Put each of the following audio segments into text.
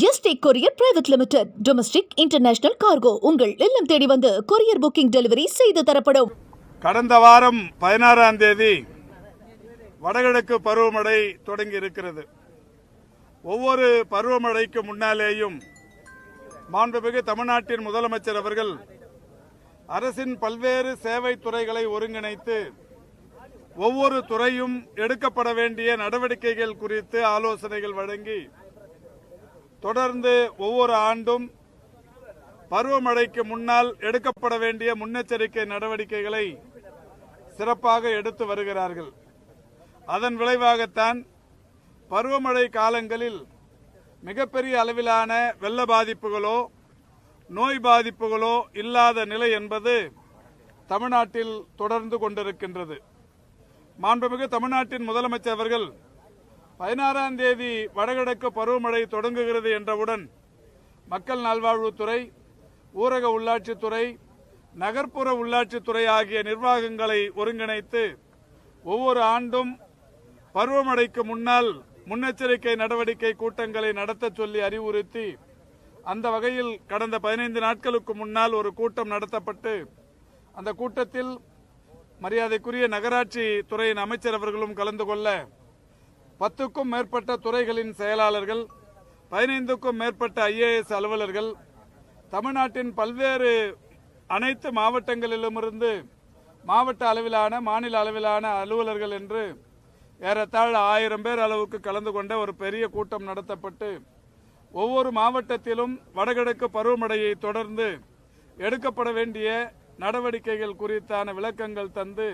ST courier private limited. Domestic international cargo உங்கள் இல்லம் தேடி வந்து கொரியர் புக்கிங் டெலிவரி செய்து தரப்படும். கடந்த வாரம் பதினாறாம் தேதி வடகிழக்கு பருவமழை தொடங்கி இருக்கிறது. ஒவ்வொரு பருவமழைக்கு முன்னாலேயும் மாண்புமிகு தமிழ்நாட்டின் முதலமைச்சர் அவர்கள் அரசின் பல்வேறு சேவை துறைகளை ஒருங்கிணைத்து ஒவ்வொரு துறையும் எடுக்கப்பட வேண்டிய நடவடிக்கைகள் குறித்து ஆலோசனைகள் வழங்கி தொடர்ந்து ஒவ்வொரு ஆண்டும் பருவமழைக்கு முன்னால் எடுக்கப்பட வேண்டிய முன்னெச்சரிக்கை நடவடிக்கைகளை சிறப்பாக எடுத்து வருகிறார்கள். அதன் விளைவாகத்தான் பருவமழை காலங்களில் மிகப்பெரிய அளவிலான வெள்ள பாதிப்புகளோ நோய் பாதிப்புகளோ இல்லாத நிலை என்பது தமிழ்நாட்டில் தொடர்ந்து கொண்டிருக்கின்றது. மாண்புமிகு தமிழ்நாட்டின் முதலமைச்சர் அவர்கள் பதினாறாம் தேதி வடகிழக்கு பருவமழை தொடங்குகிறது என்றவுடன் மக்கள் நல்வாழ்வுத்துறை ஊரக உள்ளாட்சித்துறை நகர்ப்புற உள்ளாட்சித்துறை ஆகிய நிர்வாகங்களை ஒருங்கிணைத்து ஒவ்வொரு ஆண்டும் பருவமழைக்கு முன்னால் முன்னெச்சரிக்கை நடவடிக்கை கூட்டங்களை நடத்த சொல்லி அறிவுறுத்தி அந்த வகையில் கடந்த பதினைந்து நாட்களுக்கு முன்னால் ஒரு கூட்டம் நடத்தப்பட்டு அந்த கூட்டத்தில் மரியாதைக்குரிய நகராட்சி துறையின் அமைச்சர் அவர்களும் கலந்து கொள்ள பத்துக்கும் மேற்பட்ட துறைகளின் செயலாளர்கள் பதினைந்துக்கும் மேற்பட்ட ஐஏஎஸ் அலுவலர்கள் தமிழ்நாட்டின் பல்வேறு அனைத்து மாவட்டங்களிலுமிருந்து மாவட்ட அளவிலான மாநில அளவிலான அலுவலர்கள் என்று ஏறத்தாழ ஆயிரம் பேர் அளவுக்கு கலந்து கொண்ட ஒரு பெரிய கூட்டம் நடத்தப்பட்டு ஒவ்வொரு மாவட்டத்திலும் வடகிழக்கு பருவமழையை தொடர்ந்து எடுக்கப்பட வேண்டிய நடவடிக்கைகள் குறித்தான விளக்கங்கள் தந்து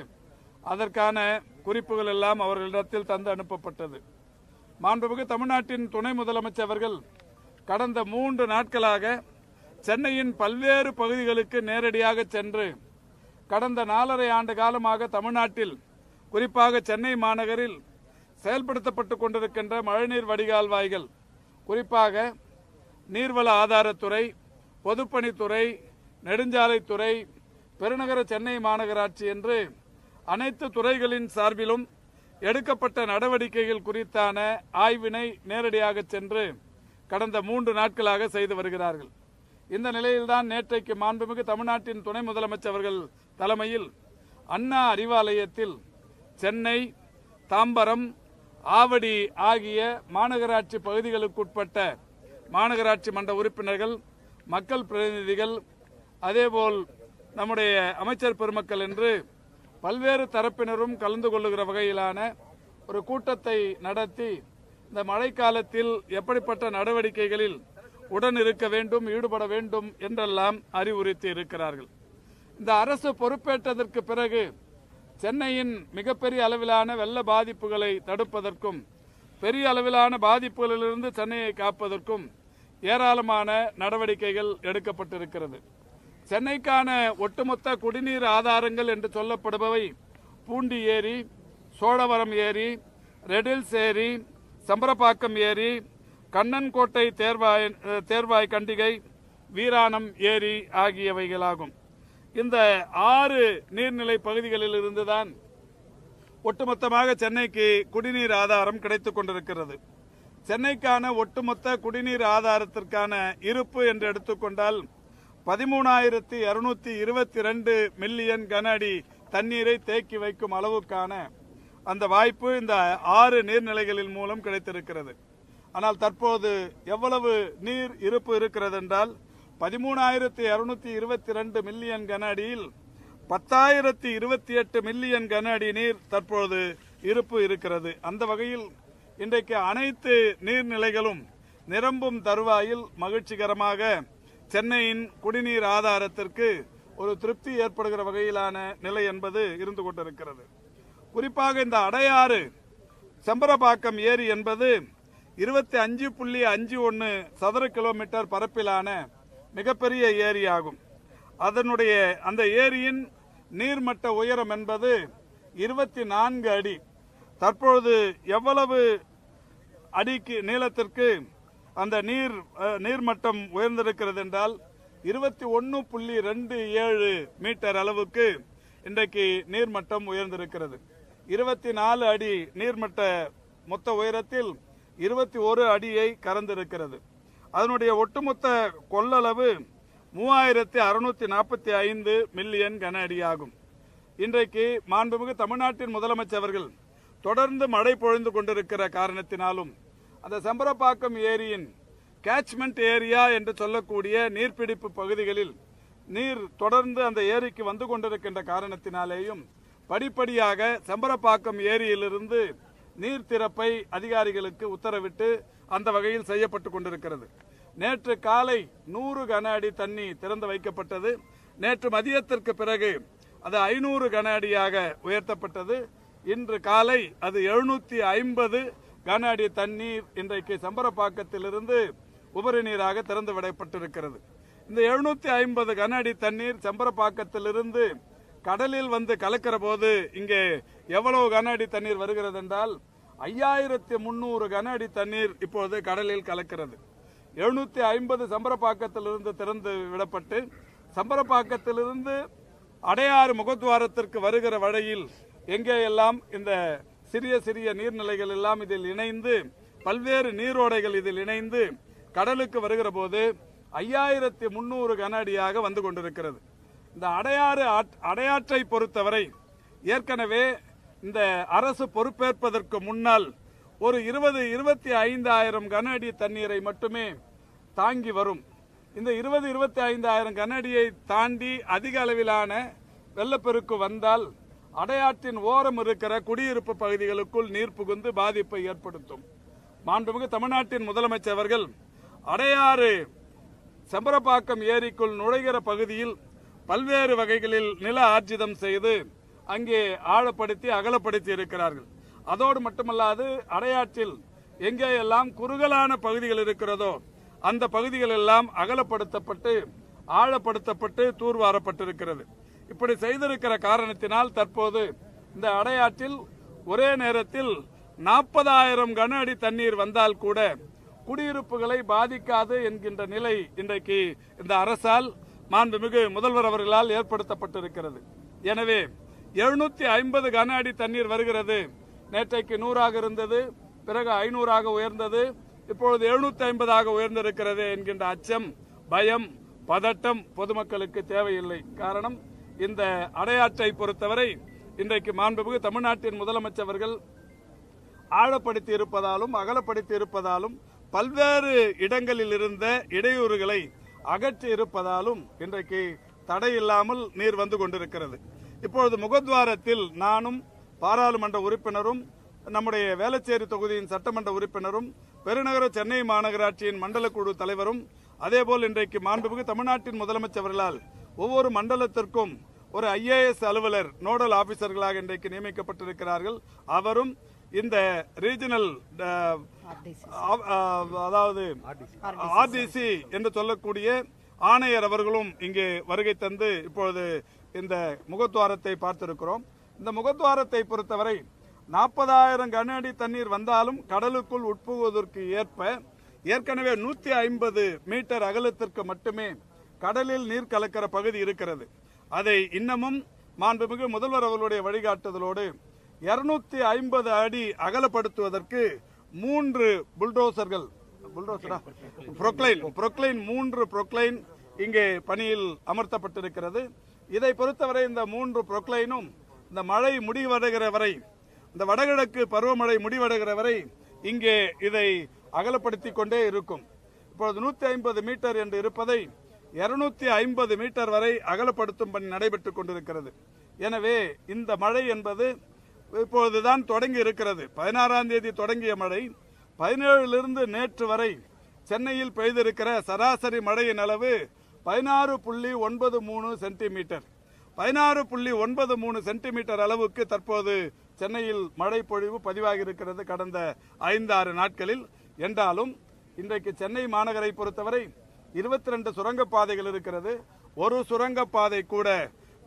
அதற்கான குறிப்புகள் எல்லாம் அவர்களிடத்தில் தந்து அனுப்பப்பட்டது. மாண்புமிகு தமிழ்நாட்டின் துணை முதலமைச்சர் அவர்கள் கடந்த மூன்று நாட்களாக சென்னையின் பல்வேறு பகுதிகளுக்கு நேரடியாக சென்று கடந்த நாலரை ஆண்டு காலமாக தமிழ்நாட்டில் குறிப்பாக சென்னை மாநகரில் செயல்படுத்தப்பட்டு கொண்டிருக்கின்ற மழைநீர் வடிகால் வாய்கள் குறிப்பாக நீர்வள ஆதாரத்துறை பொதுப்பணித்துறை நெடுஞ்சாலைத்துறை பெருநகர சென்னை மாநகராட்சி என்று அனைத்து துறைகளின் சார்பிலும் எடுக்கப்பட்ட நடவடிக்கைகள் குறித்தான ஆய்வினை நேரடியாக சென்று கடந்த மூன்று நாட்களாக செய்து வருகிறார்கள். இந்த நிலையில்தான் நேற்றைக்கு மாண்புமிகு தமிழ்நாட்டின் துணை முதலமைச்சர் அவர்கள் தலைமையில் அண்ணா அறிவாலயத்தில் சென்னை தாம்பரம் ஆவடி ஆகிய மாநகராட்சி பகுதிகளுக்குட்பட்ட மாநகராட்சி மன்ற உறுப்பினர்கள் மக்கள் பிரதிநிதிகள் அதேபோல் நம்முடைய அமைச்சர் பெருமக்கள் என்று பல்வேறு தரப்பினரும் கலந்து கொள்ளுகிற வகையிலான ஒரு கூட்டத்தை நடத்தி இந்த மழைக்காலத்தில் எப்படிப்பட்ட நடவடிக்கைகளில் உடன் இருக்க வேண்டும் ஈடுபட வேண்டும் என்றெல்லாம் அறிவுறுத்தி இருக்கிறார்கள். இந்த அரசு பொறுப்பேற்றதற்கு பிறகு சென்னையின் மிகப்பெரிய அளவிலான வெள்ள பாதிப்புகளை தடுப்பதற்கும் பெரிய அளவிலான பாதிப்புகளிலிருந்து சென்னையை காப்பதற்கும் ஏராளமான நடவடிக்கைகள் எடுக்கப்பட்டிருக்கிறது. சென்னைக்கான ஒட்டுமொத்த குடிநீர் ஆதாரங்கள் என்று சொல்லப்படுபவை பூண்டி ஏரி சோழவரம் ஏரி ரெடில்ஸ் ஏரி சம்பரப்பாக்கம் ஏரி கண்ணன்கோட்டை தேர்வாய் தேர்வாய் கண்டிகை வீராணம் ஏரி ஆகியவைகளாகும். இந்த ஆறு நீர்நிலை பகுதிகளில் இருந்துதான் ஒட்டுமொத்தமாக சென்னைக்கு குடிநீர் ஆதாரம் கிடைத்துக் கொண்டிருக்கிறது. சென்னைக்கான ஒட்டுமொத்த குடிநீர் ஆதாரத்திற்கான இருப்பு என்று எடுத்துக்கொண்டால் பதிமூணாயிரத்தி இருநூத்தி இருபத்தி ரெண்டு மில்லியன் கன அடி தண்ணீரை தேக்கி வைக்கும் அளவுக்கான அந்த வாய்ப்பு இந்த ஆறு நீர்நிலைகளின் மூலம் கிடைத்திருக்கிறது. ஆனால் தற்போது எவ்வளவு நீர் இருப்பு இருக்கிறது என்றால் பதிமூணாயிரத்தி இருநூத்தி இருபத்தி ரெண்டு மில்லியன் கன அடியில் பத்தாயிரத்தி இருபத்தி எட்டு மில்லியன் கன அடி நீர் தற்போது இருப்பு இருக்கிறது. அந்த வகையில் இன்றைக்கு அனைத்து நீர்நிலைகளும் நிரம்பும் தருவாயில் மகிழ்ச்சிகரமாக சென்னையின் குடிநீர் ஆதாரத்திற்கு ஒரு திருப்தி ஏற்படுகிற வகையிலான நிலை என்பது இருந்து கொண்டிருக்கிறது. குறிப்பாக இந்த அடையாறு செம்பரபாக்கம் ஏரி என்பது இருபத்தி அஞ்சு புள்ளி அஞ்சு ஒன்று சதுர கிலோமீட்டர் பரப்பிலான மிகப்பெரிய ஏரியாகும். அதனுடைய அந்த ஏரியின் நீர்மட்ட உயரம் என்பது இருபத்தி நான்கு அடி. தற்பொழுது எவ்வளவு அடிக்கு நீளத்திற்கு அந்த நீர் நீர்மட்டம் உயர்ந்திருக்கிறது என்றால் இருபத்தி ஒன்று புள்ளி ரெண்டு ஏழு மீட்டர் அளவுக்கு இன்றைக்கு நீர்மட்டம் உயர்ந்திருக்கிறது. இருபத்தி நாலு அடி நீர்மட்ட மொத்த உயரத்தில் இருபத்தி ஒரு அடியை கறந்திருக்கிறது. அதனுடைய ஒட்டுமொத்த கொள்ளளவு மூவாயிரத்தி அறுநூத்தி நாற்பத்தி ஐந்து மில்லியன் கன அடியாகும். இன்றைக்கு மாண்புமிகு தமிழ்நாட்டின் முதலமைச்சர் அவர்கள் தொடர்ந்து மழை பொழிந்து கொண்டிருக்கிற காரணத்தினாலும் அந்த செம்பரப்பாக்கம் ஏரியின் கேட்ச்மெண்ட் ஏரியா என்று சொல்லக்கூடிய நீர்பிடிப்பு பகுதிகளில் நீர் தொடர்ந்து அந்த ஏரிக்கு வந்து கொண்டிருக்கின்ற காரணத்தினாலேயும் படிப்படியாக செம்பரப்பாக்கம் ஏரியிலிருந்து நீர் திறப்பை அதிகாரிகளுக்கு உத்தரவிட்டு அந்த வகையில் செய்யப்பட்டு கொண்டிருக்கிறது. நேற்று காலை நூறு கன அடி தண்ணி திறந்து வைக்கப்பட்டது. நேற்று மதியத்திற்கு பிறகு அது ஐநூறு கன அடியாக உயர்த்தப்பட்டது. இன்று காலை அது எழுநூத்தி ஐம்பது கன அடி தண்ணீர் இன்றைக்கு சம்பரப்பாக்கத்திலிருந்து உபரி நீராக திறந்து விடப்பட்டிருக்கிறது. இந்த எழுநூத்தி ஐம்பது கன அடி தண்ணீர் சம்பரப்பாக்கத்திலிருந்து கடலில் வந்து கலக்கிற போது இங்கே எவ்வளவு கன அடி தண்ணீர் வருகிறது என்றால் ஐயாயிரத்தி முன்னூறு கன அடி தண்ணீர் இப்போது கடலில் கலக்கிறது. எழுநூத்தி ஐம்பது சம்பரப்பாக்கத்திலிருந்து திறந்து விடப்பட்டு சம்பரப்பாக்கத்திலிருந்து அடையாறு முகத்துவாரத்திற்கு வருகிற வழியில் எங்கே எல்லாம் இந்த சிறிய சிறிய நீர்நிலைகள் எல்லாம் இதில் இணைந்து பல்வேறு நீரோடைகள் இதில் இணைந்து கடலுக்கு வருகிற போது ஐயாயிரத்தி முன்னூறு கன அடியாக வந்து கொண்டிருக்கிறது. இந்த அடையாறு ஆட்- அடையாற்றை பொறுத்தவரை ஏற்கனவே இந்த அரசு பொறுப்பேற்பதற்கு முன்னால் ஒரு இருபது இருபத்தி ஐந்தாயிரம் கன அடி தண்ணீரை மட்டுமே தாங்கி வரும். இந்த இருபது இருபத்தி ஐந்தாயிரம் கன அடியை தாண்டி அதிக அளவிலான வெள்ளப்பெருக்கு வந்தால் அடையாற்றின் ஓரம் இருக்கிற குடியிருப்பு பகுதிகளுக்குள் நீர் புகுந்து பாதிப்பை ஏற்படுத்தும். மாண்புமிகு தமிழ்நாட்டின் முதலமைச்சர் அவர்கள் அடையாறு செம்பரப்பாக்கம் ஏரிக்குள் நுழைகிற பகுதியில் பல்வேறு வகைகளில் நில ஆர்ஜிதம் செய்து அங்கே ஆழப்படுத்தி அகலப்படுத்தி இருக்கிறார்கள். அதோடு மட்டுமல்லாது அடையாற்றில் எங்கே எல்லாம் குறுகலான பகுதிகள் இருக்கிறதோ அந்த பகுதிகள் எல்லாம் அகலப்படுத்தப்பட்டு ஆழப்படுத்தப்பட்டு தூர்வாரப்பட்டிருக்கிறது. இப்படி செய்திருக்கிற காரணத்தினால் தற்போது இந்த அடையாற்றில் ஒரே நேரத்தில் நாற்பதாயிரம் கன அடி தண்ணீர் வந்தால் கூட குடியிருப்புகளை பாதிக்காது என்கின்ற நிலை இன்றைக்கு இந்த அரசால் மாண்புமிகு முதல்வர் அவர்களால் ஏற்படுத்தப்பட்டிருக்கிறது. எனவே எழுநூத்தி ஐம்பது கன அடி தண்ணீர் வருகிறது. நேற்றைக்கு நூறாக இருந்தது பிறகு ஐநூறாக உயர்ந்தது இப்பொழுது எழுநூத்தி ஐம்பதாக உயர்ந்திருக்கிறது என்கின்ற அச்சம் பயம் பதட்டம் பொதுமக்களுக்கு தேவையில்லை. காரணம் இந்த அடையாற்றை பொறுத்தவரை இன்றைக்கு மாண்புமிகு தமிழ்நாட்டின் முதலமைச்சர்கள் ஆழப்படுத்தி இருப்பதாலும் அகலப்படுத்தி இருப்பதாலும் பல்வேறு இடங்களில் இருந்த இடையூறுகளை அகற்றி இருப்பதாலும் இன்றைக்கு தடை இல்லாமல் நீர் வந்து கொண்டிருக்கிறது. இப்பொழுது முகத்வாரத்தில் நானும் பாராளுமன்ற உறுப்பினரும் நம்முடைய வேளச்சேரி தொகுதியின் சட்டமன்ற உறுப்பினரும் பெருநகர சென்னை மாநகராட்சியின் மண்டல குழு தலைவரும் அதேபோல் இன்றைக்கு மாண்புமிகு தமிழ்நாட்டின் முதலமைச்சர்களால் ஒவ்வொரு மண்டலத்திற்கும் ஒரு ஐஏஎஸ் அலுவலர் நோடல் ஆபீசர்களாக இன்றைக்கு நியமிக்கப்பட்டிருக்கிறார்கள். அவரும் இந்த ரீஜனல் அதாவது ஆர்டிசி. என்று சொல்லக்கூடிய ஆணையர் அவர்களும் இங்கே வருகை தந்து இப்பொழுது இந்த முகத்துவாரத்தை பார்த்திருக்கிறோம். இந்த முகத்துவாரத்தை பொறுத்தவரை நாற்பதாயிரம் கன அடி தண்ணீர் வந்தாலும் கடலுக்குள் உட்புகுவதற்கு ஏற்ப ஏற்கனவே நூத்தி ஐம்பது மீட்டர் அகலத்திற்கு மட்டுமே கடலில் நீர் கலக்கிற பகுதி இருக்கிறது. அதை இன்னமும் மாண்புமிகு முதல்வர் அவர்களுடைய வழிகாட்டுதலோடு இருநூத்தி ஐம்பது அடி அகலப்படுத்துவதற்கு மூன்று புல்டோசர்கள் புல்டோசரா? புரொக்லைன் புரொக்லைன் மூன்று புரொக்லைன் இங்கே பணியில் அமர்த்தப்பட்டிருக்கிறது. இதை பொறுத்தவரை இந்த மூன்று புரொக்லைனும் இந்த மழை முடிவடைகிற வரை இந்த வடகிழக்கு பருவமழை முடிவடைகிற வரை இங்கே இதை அகலப்படுத்தி கொண்டே இருக்கும். இப்பொழுது நூத்தி ஐம்பது மீட்டர் என்று இருப்பதை இருநூத்தி ஐம்பது மீட்டர் வரை அகலப்படுத்தும் பணி நடைபெற்றுக் கொண்டிருக்கிறது. எனவே இந்த மழை என்பது இப்பொழுதுதான் தொடங்கி இருக்கிறது. பதினாறாம் தேதி தொடங்கிய மழை பதினேழிலிருந்து நேற்று வரை சென்னையில் பெய்திருக்கிற சராசரி மழையின் அளவு பதினாறு புள்ளி ஒன்பது மூணு சென்டிமீட்டர். பதினாறு புள்ளி ஒன்பது மூணு சென்டிமீட்டர் அளவுக்கு தற்போது சென்னையில் மழை பொழிவு பதிவாகி இருக்கிறது கடந்த ஐந்து ஆறு நாட்களில். என்றாலும் இன்றைக்கு சென்னை மாநகரை பொறுத்தவரை இருபத்தி ரெண்டு சுரங்கப்பாதைகள் இருக்கிறது. ஒரு சுரங்கப்பாதை கூட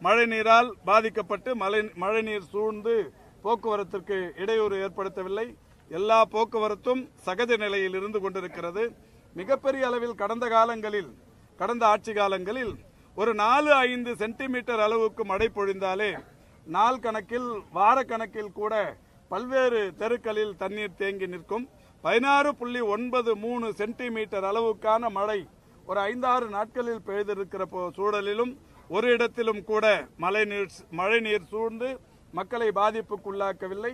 மழை நீரால் பாதிக்கப்பட்டு மழை மழைநீர் சூழ்ந்து போக்குவரத்திற்கு இடையூறு ஏற்படுத்தவில்லை. எல்லா போக்குவரத்தும் சகஜ நிலையில் இருந்து கொண்டிருக்கிறது. மிகப்பெரிய அளவில் கடந்த காலங்களில் கடந்த ஆட்சி காலங்களில் ஒரு நாலு ஐந்து சென்டிமீட்டர் அளவுக்கு மழை பொழிந்தாலே நாள் கணக்கில் வார கணக்கில் கூட பல்வேறு தெருக்களில் தண்ணீர் தேங்கி நிற்கும். பதினாறு புள்ளி ஒன்பது மூணு சென்டிமீட்டர் அளவுக்கான மழை ஒரு ஐந்தாறு நாட்களில் பெய்திருக்கிற சூழலிலும் ஒரு இடத்திலும் கூட மழை நீர் மழை நீர் சூழ்ந்து மக்களை பாதிப்புக்குள்ளாக்கவில்லை.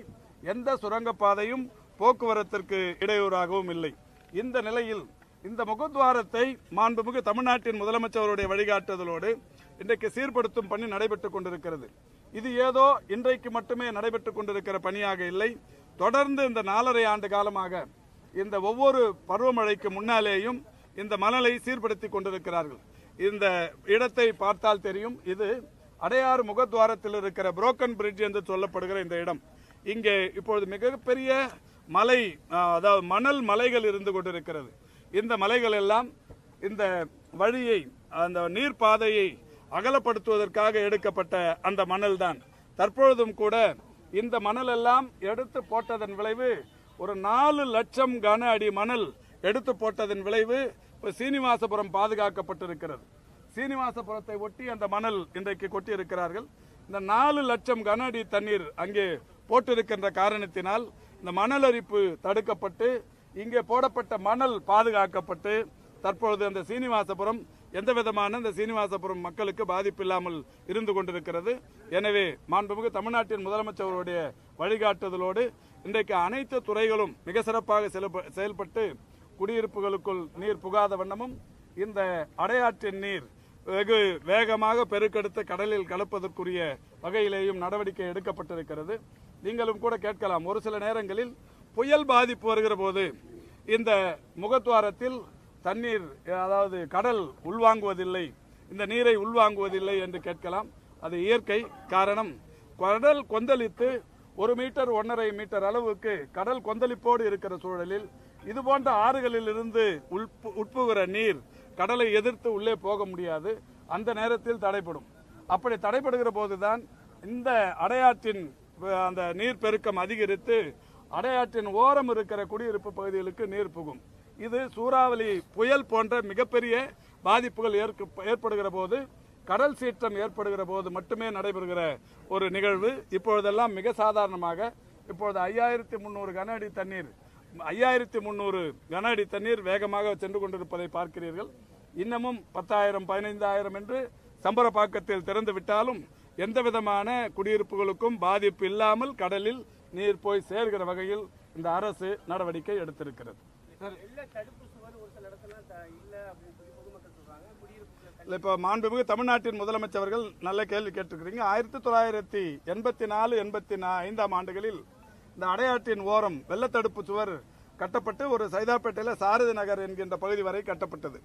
எந்த சுரங்கப்பாதையும் போக்குவரத்திற்கு இடையூறாகவும் இல்லை. இந்த நிலையில் இந்த முகத்வாரத்தை மாண்புமிகு தமிழ்நாட்டின் முதலமைச்சருடைய வழிகாட்டுதலோடு இன்றைக்கு சீர்படுத்தும் பணி நடைபெற்றுக் கொண்டிருக்கிறது. இது ஏதோ இன்றைக்கு மட்டுமே நடைபெற்றுக் கொண்டிருக்கிற பணியாக இல்லை. தொடர்ந்து இந்த நாலரை ஆண்டு காலமாக இந்த ஒவ்வொரு பருவமழைக்கு முன்னாலேயும் இந்த மணலை சீர்படுத்திக் கொண்டிருக்கிறார்கள். இந்த இடத்தை பார்த்தால் தெரியும் இது அடையாறு முகத்வாரத்தில் இருக்கிற புரோக்கன் பிரிட்ஜ் என்று சொல்லப்படுகிற இந்த இடம். இங்கே இப்பொழுது மிகப்பெரிய மலை அதாவது மணல் மலைகள் இருந்து கொண்டிருக்கிறது. இந்த மலைகள் எல்லாம் இந்த வழியை அந்த நீர் பாதையை அகலப்படுத்துவதற்காக எடுக்கப்பட்ட அந்த மணல் தான் தற்பொழுதும் கூட இந்த மணல் எல்லாம் எடுத்து போட்டதன் விளைவு ஒரு நாலு லட்சம் கன அடி மணல் எடுத்து போட்டதன் விளைவு இப்போ சீனிவாசபுரம் பாதுகாக்கப்பட்டிருக்கிறது. சீனிவாசபுரத்தை ஒட்டி அந்த மணல் இன்றைக்கு கொட்டி இருக்கிறார்கள் இந்த நாலு லட்சம் கன அடி தண்ணீர் அங்கே போட்டிருக்கின்ற காரணத்தினால் இந்த மணல் அரிப்பு தடுக்கப்பட்டு இங்கே போடப்பட்ட மணல் பாதுகாக்கப்பட்டு தற்பொழுது அந்த சீனிவாசபுரம் எந்த விதமான இந்த சீனிவாசபுரம் மக்களுக்கு பாதிப்பு இல்லாமல் இருந்து கொண்டிருக்கிறது. எனவே மாண்புமிகு தமிழ்நாட்டின் முதலமைச்சருடைய வழிகாட்டுதலோடு இன்றைக்கு அனைத்து துறைகளும் மிக சிறப்பாக செயல்பட்டு குடியிருப்புகளுக்குள் நீர் புகாத வண்ணமும் இந்த அடையாற்றின் நீர் வெகு வேகமாக பெருக்கெடுத்து கடலில் கலப்பதற்குரிய வகையிலேயும் நடவடிக்கை எடுக்கப்பட்டிருக்கிறது. நீங்களும் கூட கேட்கலாம். ஒரு சில நேரங்களில் புயல் பாதிப்பு வருகிற போது இந்த முகத்துவாரத்தில் தண்ணீர் அதாவது கடல் உள்வாங்குவதில்லை இந்த நீரை உள்வாங்குவதில்லை என்று கேட்கலாம். அது இயற்கை காரணம். கடல் கொந்தளித்து ஒரு மீட்டர் ஒன்றரை மீட்டர் அளவுக்கு கடல் கொந்தளிப்போடு இருக்கிற சூழலில் இது போன்ற ஆறுகளிலிருந்து உட்பு- உட்புகிற நீர் கடலை எதிர்த்து உள்ளே போக முடியாது. அந்த நேரத்தில் தடைப்படும் அப்படி தடைப்படுகிற போதுதான் இந்த அடையாற்றின் அந்த நீர் பெருக்கம் அதிகரித்து அடையாற்றின் ஓரம் இருக்கிற குடியிருப்பு பகுதிகளுக்கு நீர் புகும். இது சூறாவளி புயல் போன்ற மிகப்பெரிய பாதிப்புகள் ஏற்படுகிற போது கடல் சீற்றம் ஏற்படுகிற போது மட்டுமே நடைபெறுகிற ஒரு நிகழ்வு. இப்பொழுதெல்லாம் மிக சாதாரணமாக இப்பொழுது ஐயாயிரத்தி முந்நூறு கன அடி தண்ணீர் ஐயாயிரத்தி முந்நூறு கன அடி தண்ணீர் வேகமாக சென்று கொண்டிருப்பதை பார்க்கிறீர்கள். இன்னமும் பத்தாயிரம் பதினைந்தாயிரம் என்று சம்பரப்பாக்கத்தில் திறந்து விட்டாலும் எந்த விதமான குடியிருப்புகளுக்கும் பாதிப்பு இல்லாமல் கடலில் நீர் போய் சேர்கிற வகையில் இந்த அரசு நடவடிக்கை எடுத்திருக்கிறது. இப்ப மாண்புமிகு தமிழ்நாட்டின் முதலமைச்சர்கள் நல்ல கேள்வி கேட்டிருக்கிறீங்க. ஆயிரத்தி தொள்ளாயிரத்தி எண்பத்தி நாலு எண்பத்தி ஐந்தாம் ஆண்டுகளில் இந்த அடையாற்றின் ஓரம் வெள்ளத்தடுப்பு சுவர் கட்டப்பட்டு ஒரு சைதாப்பேட்டையில் சாரதி நகர் என்கின்ற பகுதி வரை கட்டப்பட்டது.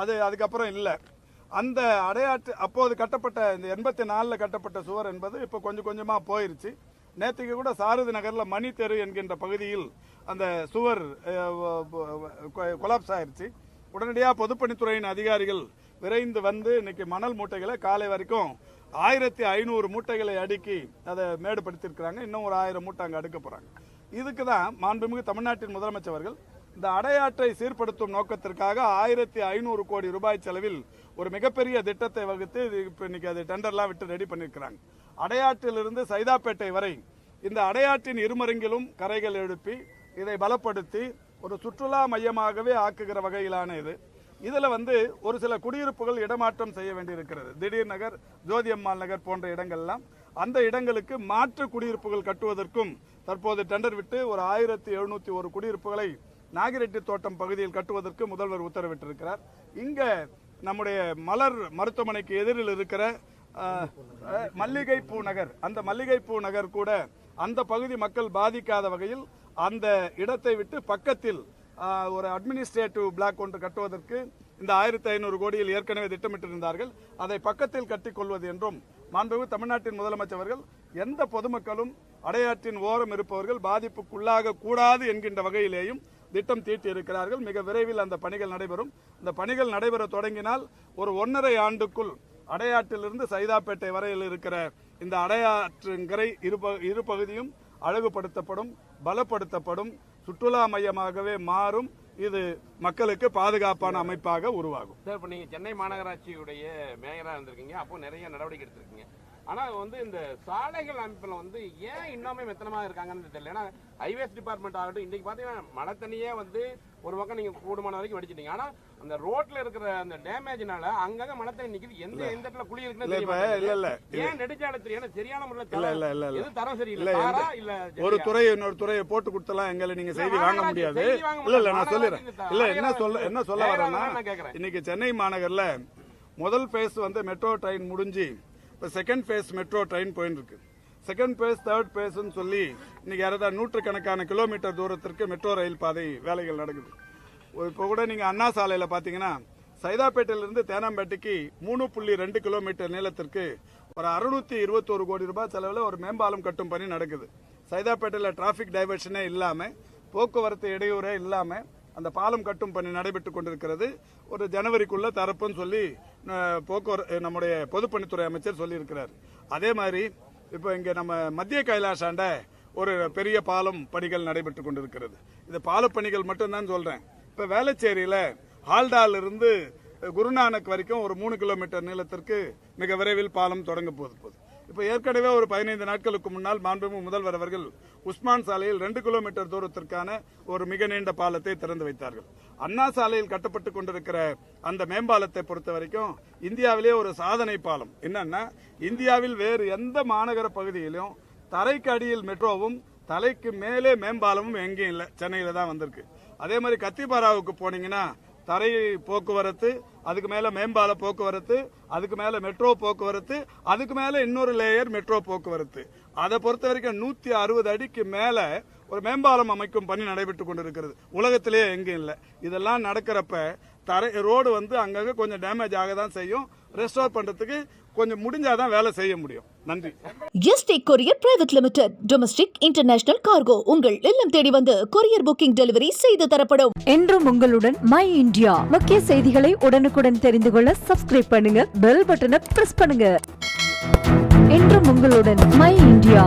அது அதுக்கப்புறம் இல்லை. அந்த அடையாற்று அப்போது கட்டப்பட்ட இந்த எண்பத்தி நாலில் கட்டப்பட்ட சுவர் என்பது இப்போ கொஞ்சம் கொஞ்சமாக போயிருச்சு. நேற்றுக்கு கூட சாரதி நகரில் மணி தெரு என்கின்ற பகுதியில் அந்த சுவர் கொலாப்ஸ் ஆயிருச்சு. உடனடியாக பொதுப்பணித்துறையின் அதிகாரிகள் விரைந்து வந்து இன்னைக்கு மணல் மூட்டைகளை காலை வரைக்கும் ஆயிரத்தி ஐநூறு மூட்டைகளை அடுக்கி அதை மேடுபடுத்தியிருக்கிறாங்க. இன்னும் ஒரு ஆயிரம் மூட்டை அங்கே அடுக்க போகிறாங்க இதுக்கு தான் மாண்புமிகு தமிழ்நாட்டின் முதலமைச்சர்கள் இந்த அடையாற்றை சீர்படுத்தும் நோக்கத்திற்காக ஆயிரத்தி ஐநூறு கோடி ரூபாய் செலவில் ஒரு மிகப்பெரிய திட்டத்தை வகுத்து இது இப்போ இன்னைக்கு அது டெண்டர்லாம் விட்டு ரெடி பண்ணியிருக்கிறாங்க. அடையாற்றிலிருந்து சைதாப்பேட்டை வரை இந்த அடையாற்றின் இருமருங்கிலும் கரைகள் எழுப்பி இதை பலப்படுத்தி ஒரு சுற்றுலா மையமாகவே ஆக்குகிற வகையிலான இது. இதில் வந்து ஒரு சில குடியிருப்புகள் இடமாற்றம் செய்ய வேண்டியிருக்கிறது. திடீர் நகர் ஜோதியம்மாள் நகர் போன்ற இடங்கள்லாம் அந்த இடங்களுக்கு மாற்று குடியிருப்புகள் கட்டுவதற்கும் தற்போது டெண்டர் விட்டு ஒரு ஆயிரத்தி எழுநூத்தி ஒரு குடியிருப்புகளை நாகிரெட்டி தோட்டம் பகுதியில் கட்டுவதற்கு முதல்வர் உத்தரவிட்டிருக்கிறார். இங்க நம்முடைய மலர் மருத்துவமனைக்கு எதிரில் இருக்கிற மல்லிகைப்பூ நகர் அந்த மல்லிகைப்பூ நகர் கூட அந்த பகுதி மக்கள் பாதிக்காத வகையில் அந்த இடத்தை விட்டு பக்கத்தில் ஒரு அட்மினிஸ்ட்ரேட்டிவ் பிளாக் ஒன்று கட்டுவதற்கு இந்த ஆயிரத்தி ஐநூறு கோடியில் ஏற்கனவே திட்டமிட்டிருந்தார்கள். அதை பக்கத்தில் கட்டிக்கொள்வது என்றும் மாண்புமிகு தமிழ்நாட்டின் முதலமைச்சர்கள் எந்த பொதுமக்களும் அடையாற்றின் ஓரம் இருப்பவர்கள் பாதிப்புக்குள்ளாக கூடாது என்கின்ற வகையிலேயும் திட்டம் தீட்டி இருக்கிறார்கள் மிக விரைவில் அந்த பணிகள் நடைபெறும். இந்த பணிகள் நடைபெற தொடங்கினால் ஒரு ஒன்றரை ஆண்டுக்குள் அடையாற்றிலிருந்து சைதாப்பேட்டை வரையில் இருக்கிற இந்த அடையாற்றுங்கரை இரு இரு பகுதியும் அழகுபடுத்தப்படும் பலப்படுத்தப்படும் சுற்றுலா மையமாகவே மாறும். இது மக்களுக்கு பாதுகாப்பான அமைப்பாக உருவாகும். சார் இப்போ நீங்கள் சென்னை மாநகராட்சியுடைய மேயராக இருந்திருக்கீங்க. அப்போ நிறைய நடவடிக்கை எடுத்திருக்கீங்க. ஆனா வந்து இந்த சாலைகள் அமைப்புல வந்து ஏன் இன்னுமே மெத்தனமா இருக்காங்கன்னு தெரியல. ஏன்னா ஹைவேஸ் டிபார்ட்மெண்ட் ஆகட்டும் இன்னைக்கு பாத்தீங்கன்னா மழை தண்ணியே வந்து ஒரு பக்கம் நீங்க கூடுமான வரைக்கும் வடிச்சிட்டீங்க. ஆனா அந்த ரோட்ல இருக்கிற அந்த டேமேஜ்னால அங்கங்க மழை தண்ணி நிக்குது. எந்த எந்த இடத்துல குழி இருக்குன்னு இப்ப தெரிய இல்ல இல்ல. ஏன் நெடுஞ்சாலை தெரியும்? சரியான முறையில் இல்ல இல்ல இல்ல இல்ல. தரம் சரியில்லை. இல்ல ஒரு ஜெல்லியா? துறை இன்னொரு துறையை போட்டு கொடுத்தலாம். எங்களை நீங்க செய்தி வாங்க முடியாது. இல்ல இல்ல. நான் சொல்லிடுறேன். இல்ல என்ன சொல்ல என்ன சொல்ல வரேன்னா நான் கேக்குறேன். இன்னைக்கு சென்னை மாநகர்ல முதல் ஃபேஸ் வந்து மெட்ரோ ட்ரெயின் முடிஞ்சு இப்போ செகண்ட் ஃபேஸ் மெட்ரோ ட்ரெயின் போயின்னு இருக்கு செகண்ட் ஃபேஸ் தேர்ட் ஃபேஸ்னு சொல்லி இன்னைக்கு யாராவது நூற்றுக்கணக்கான கிலோமீட்டர் தூரத்திற்கு மெட்ரோ ரயில் பாதை வேலைகள் நடக்குது. இப்போ கூட நீங்கள் அண்ணா சாலையில் பார்த்தீங்கன்னா சைதாப்பேட்டையிலிருந்து தேனாம்பேட்டைக்கு மூணு புள்ளி ரெண்டு கிலோமீட்டர் நீளத்திற்கு ஒரு அறுநூத்தி இருபத்தோரு கோடி ரூபாய் செலவில் ஒரு மேம்பாலம் கட்டும் பணி நடக்குது. சைதாப்பேட்டையில் டிராஃபிக் டைவர்ஷனே இல்லாமல் போக்குவரத்து இடையூறே இல்லாமல் அந்த பாலம் கட்டும் பணி நடைபெற்று கொண்டிருக்கிறது. ஒரு ஜனவரிக்குள்ள தரப்புன்னு சொல்லி போக்குவரத்து நம்முடைய பொதுப்பணித்துறை அமைச்சர் சொல்லியிருக்கிறார். அதே மாதிரி இப்போ இங்கே நம்ம மத்திய கைலாசாண்ட ஒரு பெரிய பாலம் பணிகள் நடைபெற்று கொண்டிருக்கிறது. இந்த பால பணிகள் மட்டும்தான் சொல்கிறேன் இப்போ வேளச்சேரியில் ஹால்டாலிருந்து குருநானக் வரைக்கும் ஒரு மூணு கிலோமீட்டர் நீளத்திற்கு மிக விரைவில் பாலம் தொடங்க போது போகுது. இப்ப ஏற்கனவே ஒரு பதினைந்து நாட்களுக்கு முன்னால் மாண்புமிகு முதல்வர் அவர்கள் உஸ்மான் சாலையில் ரெண்டு கிலோமீட்டர் தூரத்திற்கான ஒரு மிக நீண்ட பாலத்தை திறந்து வைத்தார்கள். அண்ணா சாலையில் கட்டப்பட்டு கொண்டிருக்கிற அந்த மேம்பாலத்தை பொறுத்த வரைக்கும் இந்தியாவிலே ஒரு சாதனை பாலம். என்னன்னா இந்தியாவில் வேறு எந்த மாநகர பகுதியிலும் தரைக்கு அடியில் மெட்ரோவும் தலைக்கு மேலே மேம்பாலமும் எங்கேயும் இல்லை. சென்னையில தான் வந்திருக்கு. அதே மாதிரி கத்திபாராவுக்கு போனீங்கன்னா தரை போக்குவரத்து அதுக்கு மேல மேம்பால போக்குவரத்து அதுக்கு மேல மெட்ரோ போக்குவரத்து அதுக்கு மேல இன்னொரு லேயர் மெட்ரோ போக்குவரத்து. அதை பொறுத்த வரைக்கும் நூத்தி அறுபது அடிக்கு மேல ஒரு மேம்பாலம் அமைக்கும் பணி நடைபெற்று கொண்டிருக்கிறது. உலகத்திலேயே எங்கேயும் இல்லை. இதெல்லாம் நடக்கிறப்ப தரை ரோடு வந்து அங்கங்க கொஞ்சம் டேமேஜ் ஆக தான் செய்யும். ரெஸ்டோர் பண்றதுக்கு கொஞ்சம் முடிஞ்சாதான் வேலை செய்ய முடியும். நன்றி. ST courier private limited domestic international cargo உங்கள் இல்லம் தேடி வந்து கொரியர் புக்கிங் டெலிவரி செய்து தரப்படும். என்றும் உங்களுடன் மை இந்தியா முக்கிய செய்திகளை உடனுக்குடன் தெரிந்து கொள்ள சப்ஸ்கிரைப் பண்ணுங்க பெல் பட்டனை பிரஸ் பண்ணுங்க. என்றும் உங்களுடன் மை இந்தியா